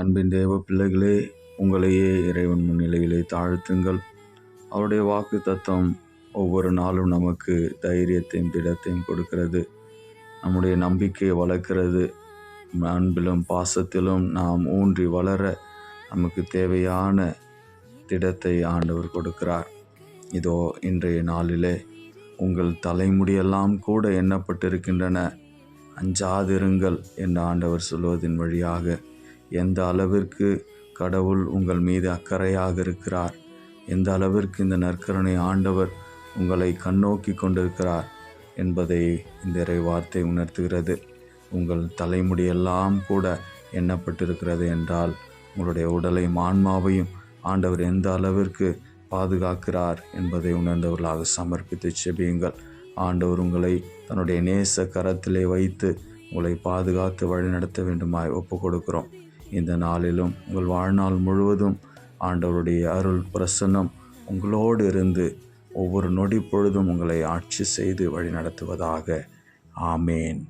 அன்பின் தேவ பிள்ளைகளே உங்களையே இறைவன் முன்னிலையிலே தாழ்த்துங்கள். அவருடைய வாக்கு தத்துவம் ஒவ்வொரு நாளும் நமக்கு தைரியத்தையும் திடத்தையும் கொடுக்கிறது. நம்முடைய நம்பிக்கையை வளர்க்கிறது. அன்பிலும் பாசத்திலும் நாம் ஊன்றி வளர நமக்கு தேவையான திடத்தை ஆண்டவர் கொடுக்கிறார். இதோ இன்றைய நாளிலே உங்கள் தலைமுடியெல்லாம் கூட எண்ணப்பட்டிருக்கின்றன. அஞ்சாதிருங்கள் என்று ஆண்டவர் சொல்வதன் வழியாக எந்த அளவிற்கு கடவுள் உங்கள் மீது அக்கறையாக இருக்கிறார்? எந்த அளவிற்கு இந்த நற்கருணை ஆண்டவர் உங்களை கண்ணோக்கி கொண்டிருக்கிறார் என்பதை இந்த இறை வார்த்தை உணர்த்துகிறது. உங்கள் தலைமுடியெல்லாம் கூட எண்ணப்பட்டிருக்கிறது என்றால் உங்களுடைய உடலையும் ஆன்மாவையும் ஆண்டவர் எந்த அளவிற்கு பாதுகாக்கிறார் என்பதை உணர்ந்தவர்களாக சமர்ப்பித்து செபியுங்கள். ஆண்டவர் உங்களை தன்னுடைய நேச கரத்திலே வைத்து உங்களை பாதுகாத்து வழிநடத்த வேண்டுமாய் ஒப்பு கொடுக்கிறோம் இந்த நாளிலும் உங்கள் வாழ்நாள் முழுவதும் ஆண்டவருடைய அருள் பிரசன்னம் உங்களோடு இருந்து ஒவ்வொரு நொடி பொழுதும் உங்களை ஆட்சி செய்து வழி நடத்துவதாக ஆமேன்.